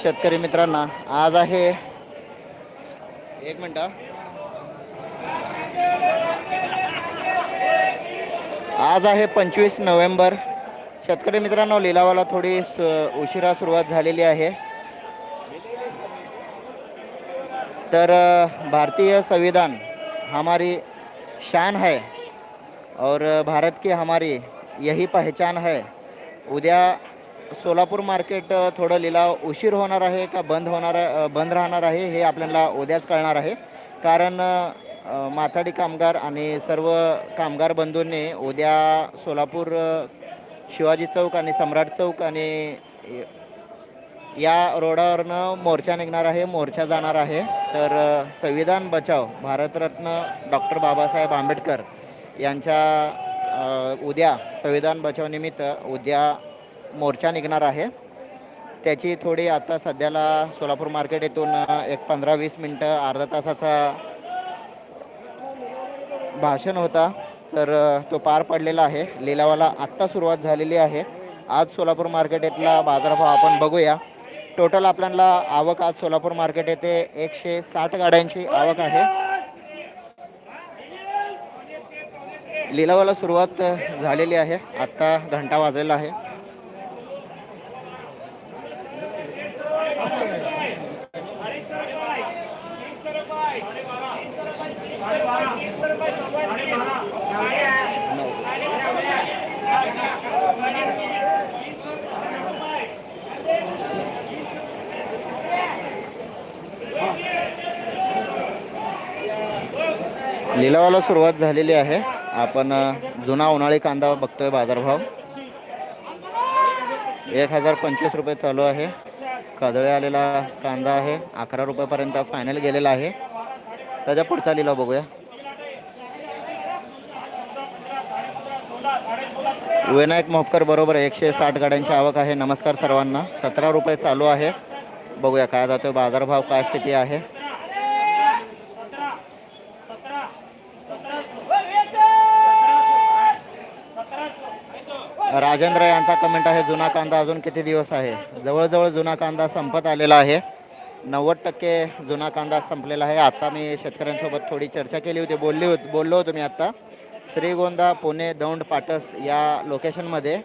शेतकरी मित्रांना आज आहे एक मिनिट आज आहे पंचवीस नोव्हेंबर. शेतकरी मित्रांनो लिलावाला थोडी उशिरा सुरुवात झालेली आहे. तर भारतीय संविधान हमारी शान है और भारत की हमारी यही पहचान है. उद्या सोलापूर मार्केट थोडं लिलाव उशीर होणार आहे का बंद होणार बंद राहणार आहे हे आपल्याला उद्याच कळणार आहे. कारण माथाडी कामगार आणि सर्व कामगार बंधूंनी उद्या सोलापूर शिवाजी चौक आणि सम्राट चौक आणि या रोडावरनं मोर्चा निघणार आहे मोर्चा जाणार आहे. तर संविधान बचाव भारतरत्न डॉक्टर बाबासाहेब आंबेडकर यांच्या उद्या संविधान बचाव निमित्त उद्या मोर्चा निघणार आहे. त्याची थोडी आता सध्याला सोलापूर मार्केट येथून एक पंधरा वीस मिनटं अर्धा तासाचा भाषण होता. तर तो पार पडलेला आहे. लिलावाला आत्ता सुरुवात झालेली आहे. आज सोलापूर मार्केट येथला बाजारभाव आपण बघूया. टोटल आपल्याला आवक आज सोलापूर मार्केट येथे एकशे साठ गाड्यांची आवक आहे. लिलावाला सुरुवात झालेली आहे. आत्ता घंटा वाजलेला आहे. लिलावाला सुरुवात झालेली आहे. आपण जुना उन्हाळी कांदा बघतोय बाजारभाव. एक हजार पंचवीस रुपये चालू आहे. काजळे आलेला कांदा आहे. अकरा रुपयापर्यंत फायनल गेलेला आहे. त्याच्या पुढचा लिलाव बघूया. विनायक मोहकर बरोबर एकशे साठ गाड्यांची आवक आहे. नमस्कार सर्वांना. सतरा रुपये चालू आहे बघूया काय जातो बाजारभाव काय स्थिती आहे? राजेंद्र यांचा कमेंट आहे जुना कांदा अजून किती दिवस आहे? जवळजवळ जुना कांदा संपत आलेला आहे. नव्वद टक्के जुना कांदा संपलेला आहे. आता मी शेतकऱ्यांसोबत थोडी चर्चा केली होती. बोलली होती बोललो होतो मी आत्ता श्रीगोंदा पुणे दौंड पाटस या लोकेशनमध्ये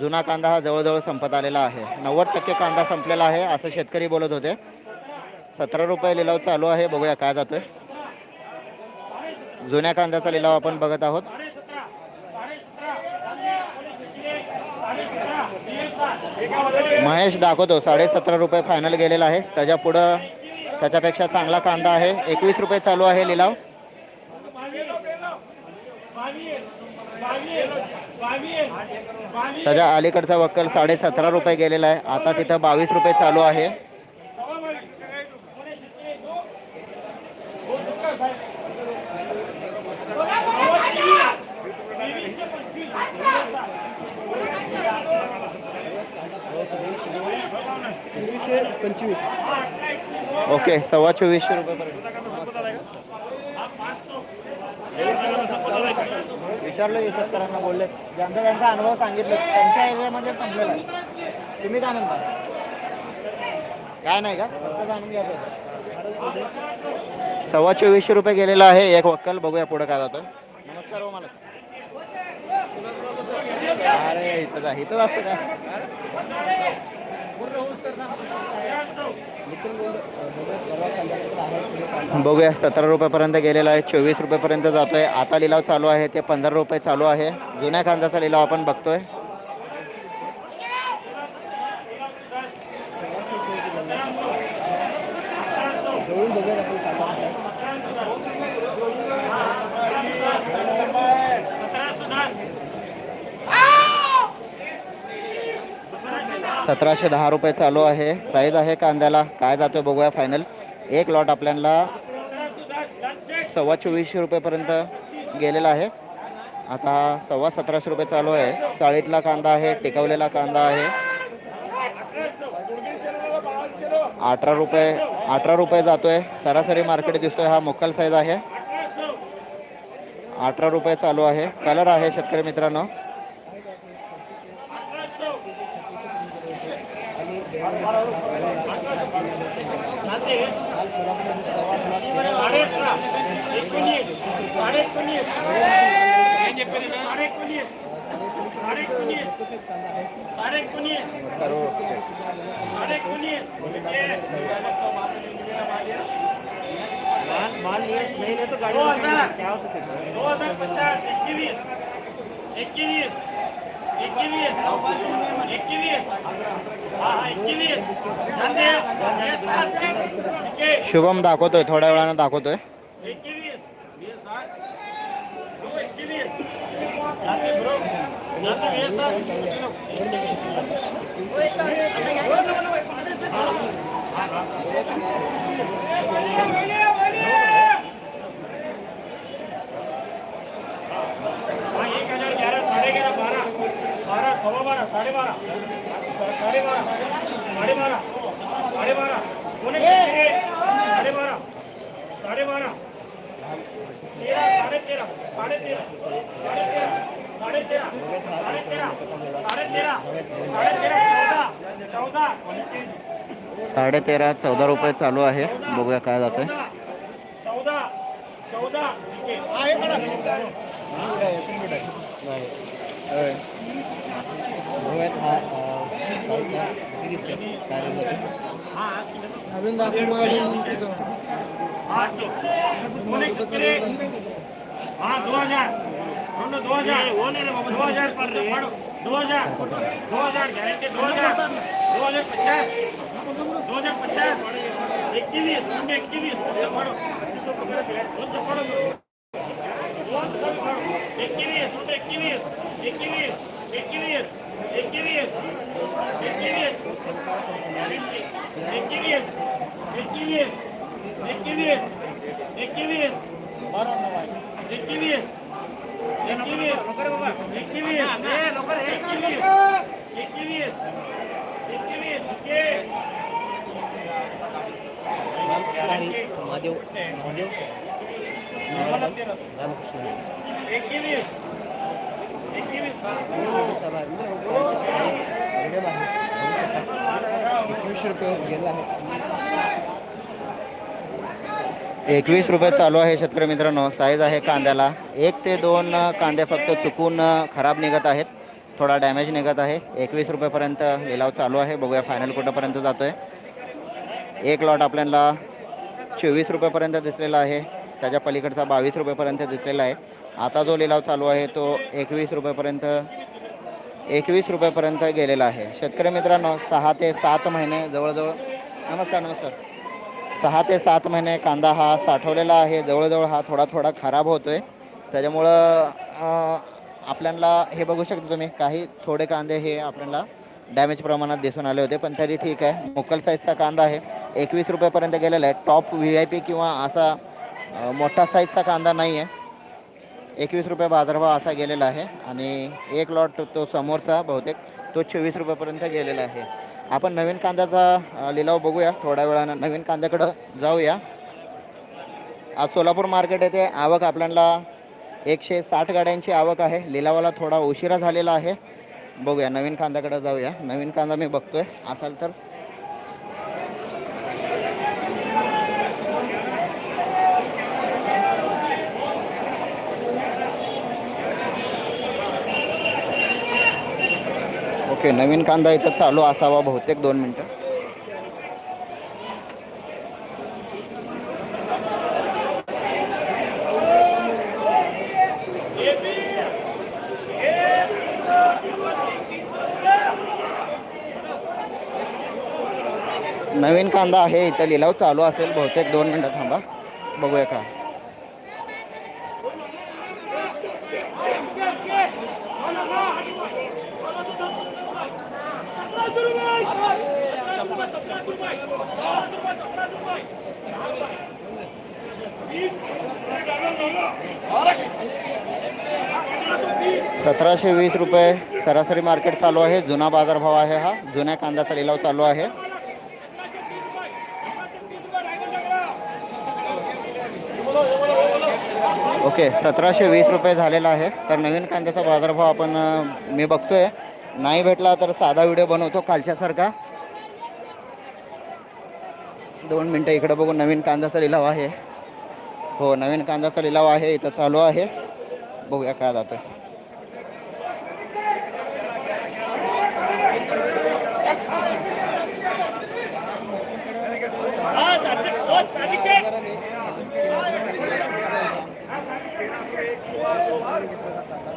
जुना कांदा हा जवळजवळ संपत आलेला आहे. नव्वद टक्के कांदा संपलेला आहे असं शेतकरी बोलत होते. सतरा रुपये लिलाव चालू आहे बघूया काय जातोय. जुन्या कांद्याचा लिलाव आपण बघत आहोत. महेश दाखवतो साडेसतरा रुपये फायनल गेलेला आहे. त्याच्या पुढं त्याच्यापेक्षा चांगला कांदा आहे. एकवीस रुपये चालू आहे लिलाव. त्याच्या अलीकडचा वक्कल साडेसतरा रुपये गेलेला आहे. आता तिथं बावीस रुपये चालू आहे. ओके सव्वा चोवीसशे रुपयेपर्यंत विचारलं की सरांना बोलले ज्यांचा त्यांचा अनुभव सांगितलं त्यांच्या एरियामध्ये संपलेला आहे. तुम्ही काय म्हणता काय नाही का? फक्त जाणून घ्यायचं सव्वा चोवीसशे रुपये गेलेला आहे. एक वक्कल बघूया पुढे काय जातो नमस्कार हो मला अरे इथं जा इथंच असतं काय बघूया सतरा रुपयापर्यंत गेलेला आहे चोवीस रुपयापर्यंत आहे आता लिलाव चालू आहे ते पंधरा रुपये चालू आहे. जुन्या कांद्याचा लिलाव आपण बघतोय जवळून बघूयात आपण काय काय आहे. सतराशे दहा रुपये चालू आहे. साईज आहे कांद्याला. काय जातोय बघूया फायनल एक लॉट आपल्याला सव्वा चोवीसशे रुपयेपर्यंत गेलेला आहे. आता हा सव्वा सतराशे रुपये चालू आहे. चाळीतला कांदा आहे टिकवलेला कांदा आहे. अठरा रुपये अठरा रुपये जातोय. सरासरी मार्केट दिसतोय हा मोकल साईज आहे. अठरा रुपये चालू आहे. कलर आहे शेतकरी मित्रांनो आणि साडे अठरा एकोणीस साडे एकोणीस साडे एकोणीस साडे एकोणीस साडे एकोणीस साडे एकोणीस माल नहीं ले तो गाड़ी दो हजार दो हजार पचास एकवीस एकवीस एकवीस एकवीस हा हा एकवीस आहे शुभम दाखवतोय थोड्या वेळानं दाखवतोय सवा बारा साडे बारा साडे बारा साडे बारा साडे बारा कोणी साडे बारा साडे बारा तेरा साडे तेरा साडे तेरा साडे तेरा साडेतेरा साडेतेरा चौदा रुपये चालू आहे. बघूया काय जात आहे हा दोन हजार. दो हजार वो नहीं दो हजार पर दो हजार दो हजार गारंटी दो हजार दो हजार पचास दो हजार पचास इक्कीस उनके इक्कीस पढ़ो पढ़ो इक्कीस उनके इक्कीस इक्कीस इक्कीस इक्कीस इक्कीस एकवीस एकवीस एकवीस एकवीस एकवीस महादेव महादेव रामकृष्ण एकवीस एकवीस रुपये गेला आहे एकवीस रुपये चालू आहे शेतकरी मित्रांनो. साईज आहे कांद्याला. एक ते दोन कांदे फक्त चुकून खराब निघत आहेत. थोडा डॅमेज निघत आहे. एकवीस रुपयेपर्यंत लिलाव चालू आहे. बघूया फायनल कुठंपर्यंत जातो आहे एक लॉट आपल्याला चोवीस रुपयेपर्यंत दिसलेला आहे. त्याच्या पलीकडचा बावीस रुपयेपर्यंत दिसलेला आहे. आता जो लिलाव चालू आहे तो एकवीस रुपयेपर्यंत एकवीस रुपयेपर्यंत गेलेला आहे. शेतकरी मित्रांनो सहा ते सात महिने जवळजवळ नमस्कार नमस्कार. सहा ते सात महिने कांदा हा साठवलेला आहे. जवळजवळ हा थोडा थोडा खराब होतो आहे त्याच्यामुळं आपल्याला हे बघू शकता तुम्ही काही थोडे कांदे हे आपल्याला डॅमेज प्रमाणात दिसून आले होते पण तरी ठीक आहे. मोकल साईजचा कांदा आहे. एकवीस रुपयापर्यंत गेलेला आहे. टॉप व्ही आय पी किंवा असा मोठा साईजचा कांदा नाही आहे एकवीस रुपये बाजारभाव असा गेलेला आहे. आणि एक लॉट तो समोरचा बहुतेक तो चोवीस रुपयापर्यंत गेलेला आहे. आपण नवीन कांद्याचा लिलाव बघूया थोड्या वेळानं. नवीन कांद्याकडं जाऊया. आज सोलापूर मार्केट येथे आवक आपल्याला एकशे साठ गाड्यांची आवक आहे. लिलावाला थोडा उशिरा झालेला आहे. बघूया नवीन कांद्याकडे जाऊया. नवीन कांदा मी बघतोय. असाल तर ओके नवीन कांदा इथं चालू असावा बहुतेक दोन मिनटं. नवीन कांदा आहे इथं लिलाव चालू असेल बहुतेक दोन मिनटं थांबा बघूया का. सतराशे वीस रुपये सरासरी मार्केट चालू आहे. जुना बाजारभाव आहे हा. जुन्या कांद्याचा लिलाव चालू आहे. ओके सतराशे वीस रुपये झालेला आहे. तर नवीन कांद्याचा बाजारभाव आपण मी बघतोय. नाही भेटला तर साधा व्हिडिओ बनवतो कालच्यासारखा दोन मिनटं इकडं बघून नवीन कांद्याचा लिलाव आहे हो नवीन कांद्याचा लिलाव आहे इथं चालू आहे बघूया काय जातं हा साधी हो, साधीचे. हा, चाचा, चाचा.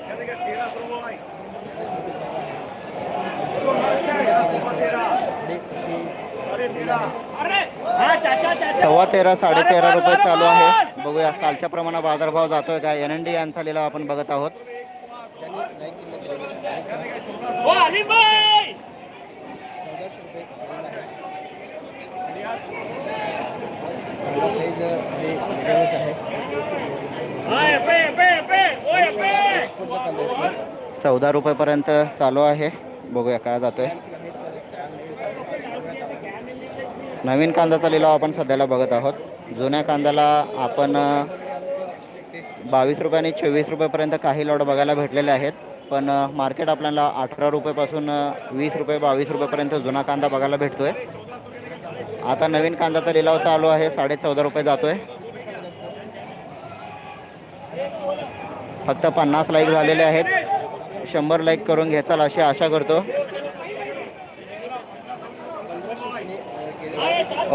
सव्वा तेरा साडे तेरा रुपये चालू आहे. बघूया कालच्या प्रमाणात बाजारभाव जातोय का एन एन डी यांचा लिलाव आपण बघत आहोत. चौदा रुपयेपर्यंत चालू आहे. बघूया काय जातोय. नवीन कांद्याचा लिलाव आपण सध्याला बघत आहोत. जुन्या कांद्याला आपण बावीस रुपये आणि चोवीस रुपयेपर्यंत काही लॉट बघायला भेटलेले आहेत. पण मार्केट आपल्याला अठरा रुपयेपासून वीस रुपये बावीस रुपयेपर्यंत जुना कांदा बघायला भेटतोय. आता नवीन कांद्याचा लिलाव चालू आहे. साडे चौदा रुपये जातोय. फक्त पन्नास लाईक झालेले आहेत. शंभर लाईक करून घेचाल अशी आशा करतो.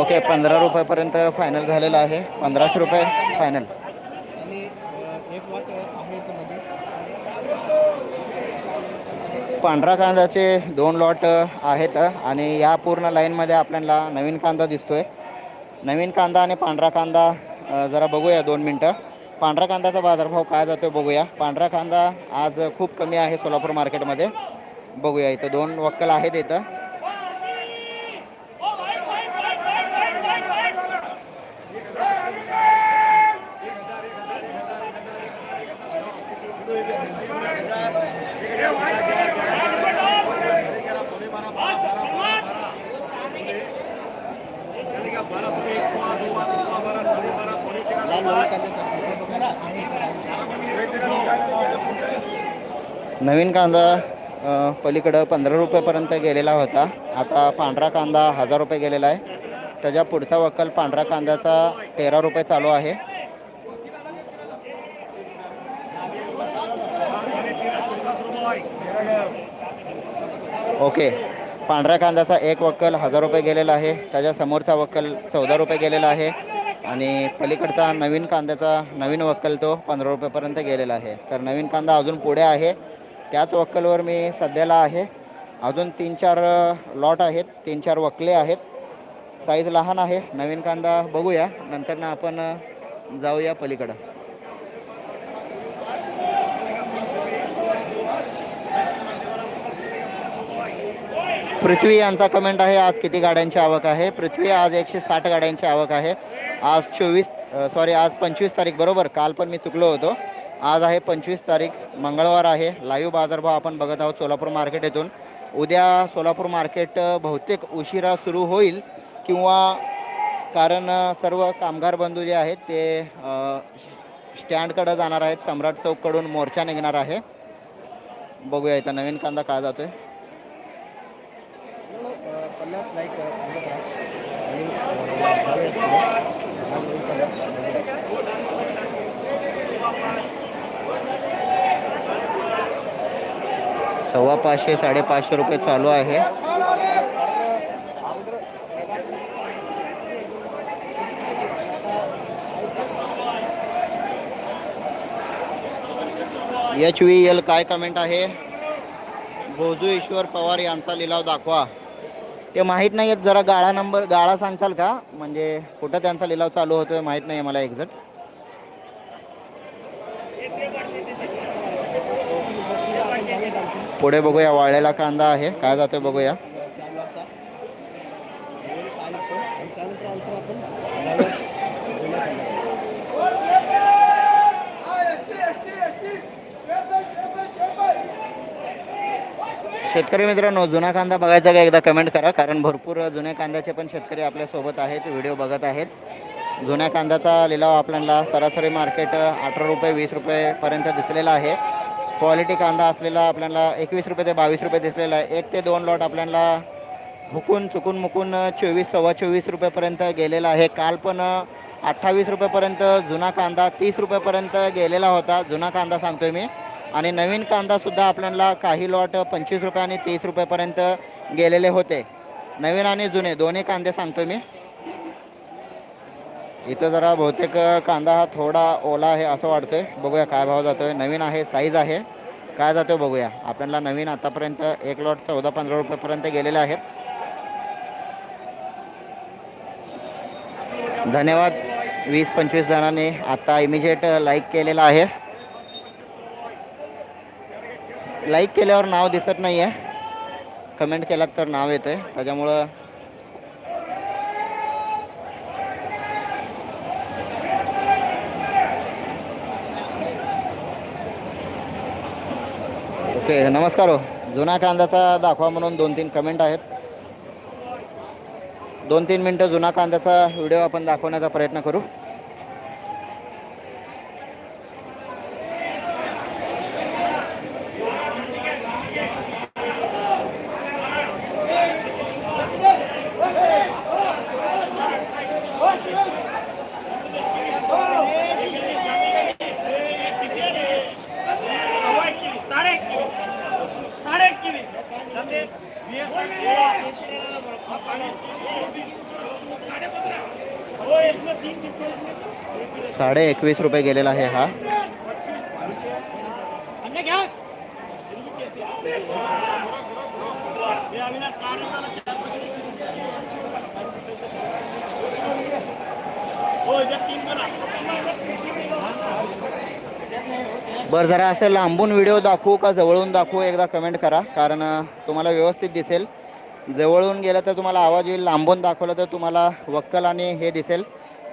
ओके पंधरा रुपयापर्यंत फायनल झालेलं आहे. पंधराशे रुपये फायनल पांढरा कांद्याचे दोन लॉट आहेत आणि या पूर्ण लाईनमध्ये आपल्याला नवीन कांदा दिसतोय. नवीन कांदा आणि पांढरा कांदा जरा बघूया दोन मिनटं. पांढरा कांद्याचा बाजारभाव काय जातो बघूया. पांढरा कांदा आज खूप कमी आहे सोलापूर मार्केटमध्ये. बघूया इथं दोन वक्कल आहेत इथं. नवीन कांदा पलीकडं पंधरा रुपयेपर्यंत गेलेला होता. आता पांढरा कांदा हजार रुपये गेलेला आहे. त्याच्या पुढचा वक्कल पांढरा कांद्याचा तेरा रुपये चालू आहे. ओके. पांढऱ्या कांद्याचा एक वक्कल हजार रुपये गेलेला आहे. त्याच्या समोरचा वक्कल चौदा रुपये गेलेला आहे. आणि पलीकडचा नवीन कांद्याचा नवीन वक्कल तो पंधरा रुपयेपर्यंत गेलेला आहे. तर नवीन कांदा अजून पुढे आहे. त्याच वक्कलवर मी सध्याला आहे. अजून तीन चार लॉट आहेत. तीन चार वकले आहेत. साईज लहान आहे. नवीन कांदा बघूया. नंतर ना आपण जाऊया पलीकडं. पृथ्वी यांचा कमेंट आहे. आज किती गाड्यांची आवक आहे? पृथ्वी आज एकशे साठ गाड्यांची आवक आहे. आज चोवीस सॉरी आज पंचवीस तारीख बरोबर? काल पण मी चुकलो होतो. आज आहे पंचवीस तारीख मंगळवार आहे. लाईव्ह बाजारभाव आपण बघत आहोत सोलापूर मार्केट येथून. उद्या सोलापूर मार्केट बहुतेक उशिरा सुरू होईल किंवा कारण सर्व कामगार बंधू जे आहेत ते स्टँडकडं जाणार आहेत. सम्राट चौककडून मोर्चा निघणार आहे. बघूया इथं नवीन कांदा काय जातोय. अ, पन्नास सव्वा पाचशे साडेपाचशे रुपये चालू आहे. एच व्ही एल काय कमेंट आहे? भोजू ईश्वर पवार यांचा लिलाव दाखवा. ते माहीत नाही आहेत जरा गाळा नंबर गाळा सांगचाल का? म्हणजे कुठं त्यांचा लिलाव चालू होतोय माहीत नाही आहे मला एक्झॅक्ट. पुढे बघूया वाळलेला कांदा आहे. काय जातोय बघूया चार वाजता दोन पाय लागतो आणि त्यानंतर अंतर आपण जाऊया जुन्या कांद्याकडे. शेतकरी मित्रांनो जुना कांदा बघायचा का एकदा कमेंट करा कारण भरपूर जुन्या कांद्याचे पण शेतकरी आपल्यासोबत आहेत व्हिडिओ बघत आहेत. जुन्या कांद्याचा लिलाव आपल्याला सरासरी मार्केट अठरा रुपये वीस रुपयेपर्यंत दिसलेला आहे. क्वालिटी कांदा असलेला आपल्याला एकवीस रुपये ते बावीस रुपये दिसलेला आहे. एक ते दोन लॉट आपल्याला हुकून चुकून मुकून चोवीस सव्वा चोवीस रुपयेपर्यंत गेलेला आहे. काल पण अठ्ठावीस रुपयेपर्यंत जुना कांदा तीस रुपयेपर्यंत गेलेला होता. जुना कांदा सांगतोय मी. आणि नवीन कांदासुद्धा आपल्याला काही लॉट पंचवीस रुपये आणि तीस रुपयेपर्यंत गेलेले होते. नवीन आणि जुने दोन्ही कांदे सांगतो मी. इथं जरा बहुतेक कांदा हा थोडा ओला आहे असं वाटतंय. बघूया काय भाव जातोय. नवीन आहे साईज आहे. काय जातोय बघूया. आपल्याला नवीन आतापर्यंत एक लॉट चौदा पंधरा रुपयेपर्यंत गेलेले आहेत. धन्यवाद. वीस पंचवीस जणांनी आता इमिजिएट लाईक केलेला आहे. लाईक केल्यावर नाव दिसत नाही आहे कमेंट केलात तर नाव येतं आहे त्याच्यामुळं ओके नमस्कार हो. जुना कांद्याचा दाखवा म्हणून दोन तीन कमेंट आहेत. दोन तीन मिनटं जुना कांद्याचा व्हिडिओ आपण दाखवण्याचा प्रयत्न करू सव्वा एकवीस साडे एकवीस साडे एकवीस धंदे वीस हो इसमें तीन किस्में साडे एकवीस रुपये गेलेला आहे हा. बरं जरा असं लांबून व्हिडिओ दाखवू का जवळून दाखवू एकदा कमेंट करा. कारण तुम्हाला व्यवस्थित दिसेल. जवळून गेलं तर तुम्हाला आवाज येईल लांबून दाखवलं तर तुम्हाला वक्कल आणि हे दिसेल.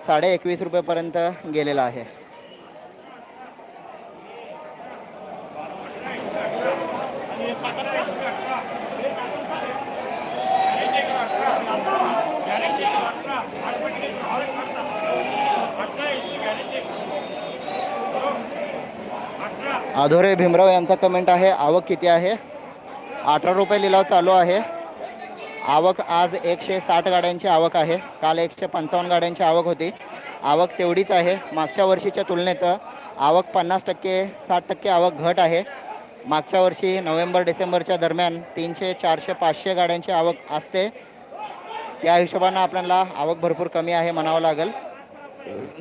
साडे एकवीस रुपयेपर्यंत गेलेला आहे. आधोरे भीमराव यांचा कमेंट आहे आवक किती आहे? अठरा रुपये लिलाव चालू आहे. आवक आज एकशे साठ गाड्यांची आवक आहे. काल एकशे पंचावन्न गाड्यांची आवक होती. आवक तेवढीच आहे. मागच्या वर्षीच्या तुलनेत आवक पन्नास टक्के साठ टक्के आवक घट आहे. मागच्या वर्षी नोव्हेंबर डिसेंबरच्या दरम्यान तीनशे चारशे पाचशे गाड्यांची आवक असते. त्या हिशोबानं आपल्याला आवक भरपूर कमी आहे म्हणावं लागेल.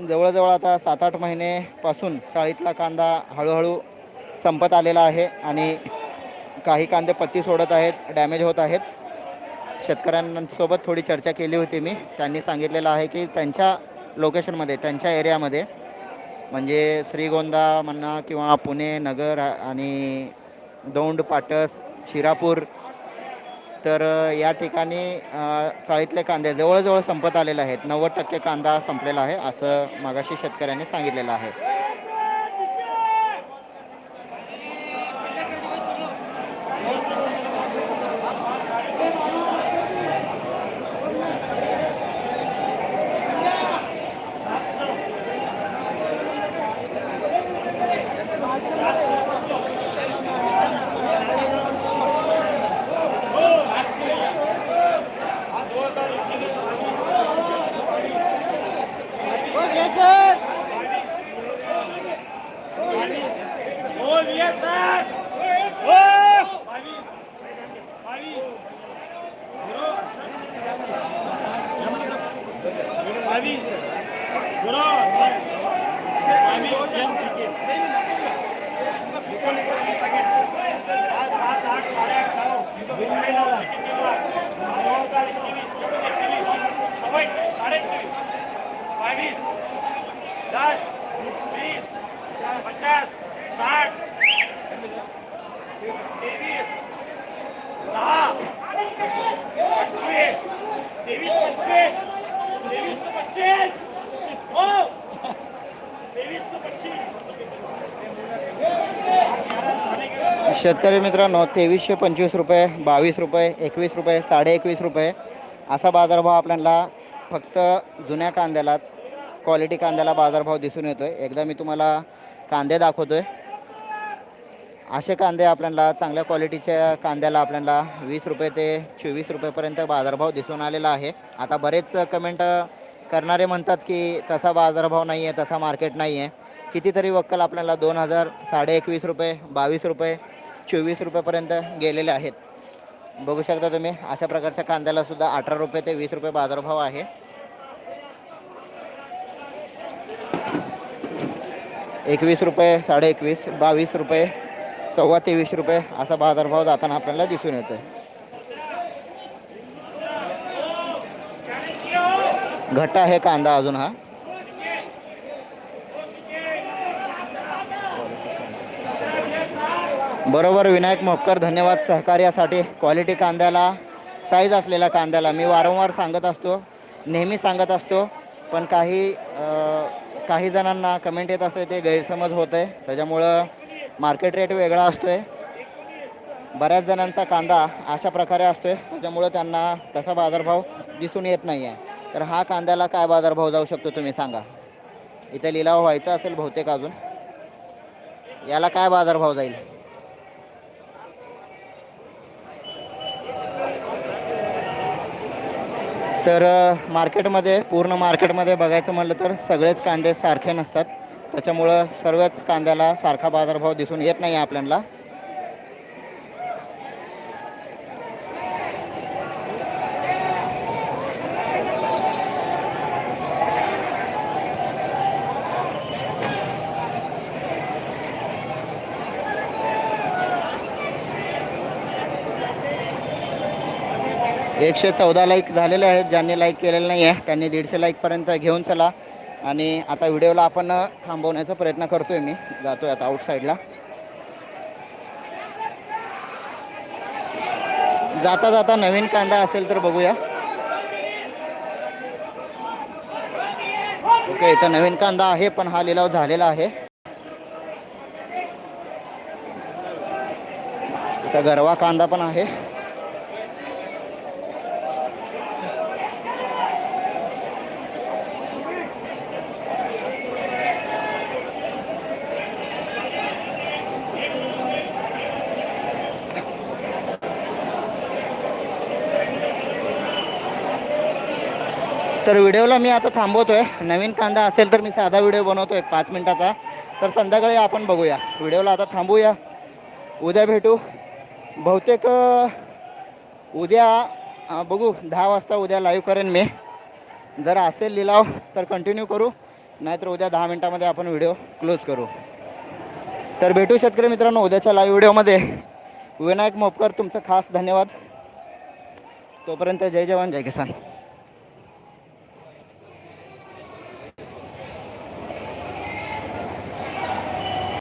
जवळजवळ आता सात आठ महिनेपासून चाळीतला कांदा हळूहळू संपत आलेला आहे आणि काही कांदे पत्ती सोडत आहेत डॅमेज होत आहेत. शेतकऱ्यांसोबत थोडी चर्चा केली होती मी. त्यांनी सांगितलेलं आहे की त्यांच्या लोकेशनमध्ये त्यांच्या एरियामध्ये म्हणजे श्रीगोंदा म्हणा किंवा पुणे नगर आणि दौंड पाटस शिरापूर तर या ठिकाणी चाळीतले कांदे जवळजवळ संपत आलेले आहेत. नव्वद टक्के कांदा संपलेला आहे असं मागाशी शेतकऱ्यांनी सांगितलेलं आहे हो वीस सर हो बावीस बावीस गुरु बावीस गुरु बावीस एम चिकन आज सात आठ साडे आठ नऊ चिकन नऊ साडे तेवीस सवय साडे तेवीस बावीस दस वीस पचास साठ तेवीस दहा पंचवीस तेवीस पंचवीस तेवीस पच्चीस हो तेवीस पच्चीस शेतकरी मित्रांनो तेवीसशे पंचवीस रुपये बावीस रुपये एकवीस रुपये साडे एकवीस रुपये असा बाजारभाव आपल्याला फक्त जुन्या कांद्याला क्वालिटी कांद्याला बाजारभाव दिसून येतो आहे एकदा मी तुम्हाला कांदे दाखवतो आहे असे कांदे आपल्याला चांगल्या क्वालिटीच्या कांद्याला आपल्याला वीस रुपये ते चोवीस रुपयेपर्यंत बाजारभाव दिसून आलेला आहे. आता बरेच कमेंट करणारे म्हणतात की तसा बाजारभाव नाही आहे तसा मार्केट नाही आहे कितीतरी वक्कल आपल्याला दोन हजार साडे एकवीस रुपये बावीस रुपये चोवीस रुपयेपर्यंत गेलेले आहेत. बघू शकता तुम्ही अशा प्रकारच्या कांद्याला सुद्धा अठरा रुपये ते वीस रुपये बाजारभाव आहे. एकवीस रुपये साडे एकवीस बावीस रुपये सव्वा तेवीस रुपये असा बाजारभाव जाताना आपल्याला दिसून येतो घट्ट आहे कांदा अजून हा. बरोबर विनायक मोपकर धन्यवाद सहकार्यासाठी क्वालिटी कांद्याला साईज असलेल्या कांद्याला. मी वारंवार सांगत असतो नेहमी सांगत असतो पण काही काही जणांना कमेंट येत असते ते गैरसमज होत आहे त्याच्यामुळं मार्केट रेट वेगळा असतो आहे बऱ्याच जणांचा कांदा अशा प्रकारे असतो आहे त्याच्यामुळं त्यांना तसा बाजारभाव दिसून येत नाही आहे तर हा कांद्याला काय बाजारभाव जाऊ शकतो तुम्ही सांगा. इथे लिलाव व्हायचा असेल बहुतेक अजून. याला काय बाजारभाव जाईल? तर मार्केटमध्ये पूर्ण मार्केटमध्ये बघायचं म्हटलं तर सगळेच कांदे सारखे नसतात. त्याच्यामुळं सर्वच कांद्याला सारखा बाजारभाव दिसून येत नाही आपल्याला. एकशे चौदा लाईक झालेले आहेत. ज्यांनी लाईक केलेलं नाही आहे त्यांनी दीडशे लाईकपर्यंत घेऊन चला. आणि आता व्हिडिओला आपण थांबवण्याचा प्रयत्न करतोय मी. जातोय आता आउटसाईडला जाता जाता नवीन कांदा असेल तर बघूया. ओके इथं नवीन कांदा आहे पण हा लिलाव झालेला आहे. इथं गरवा कांदा पण आहे. तर व्हिडिओला मी आता थांबवतो आहे नवीन कांदा असेल तर मी साधा व्हिडिओ बनवतो एक पाच मिनटाचा. तर संध्याकाळी आपण बघूया. व्हिडिओला आता थांबूया. उद्या भेटू. बहुतेक उद्या बघू. दहा वाजता उद्या लाईव्ह करेन मी. जर असेल लिलाव तर कंटिन्यू करू. नाहीतर उद्या दहा मिनटामध्ये आपण व्हिडिओ क्लोज करू. तर भेटू शेतकरी मित्रांनो उद्याच्या लाईव्ह व्हिडिओमध्ये. विनायक मोपकर तुमचं खास धन्यवाद. तोपर्यंत जय जवान जय किसान.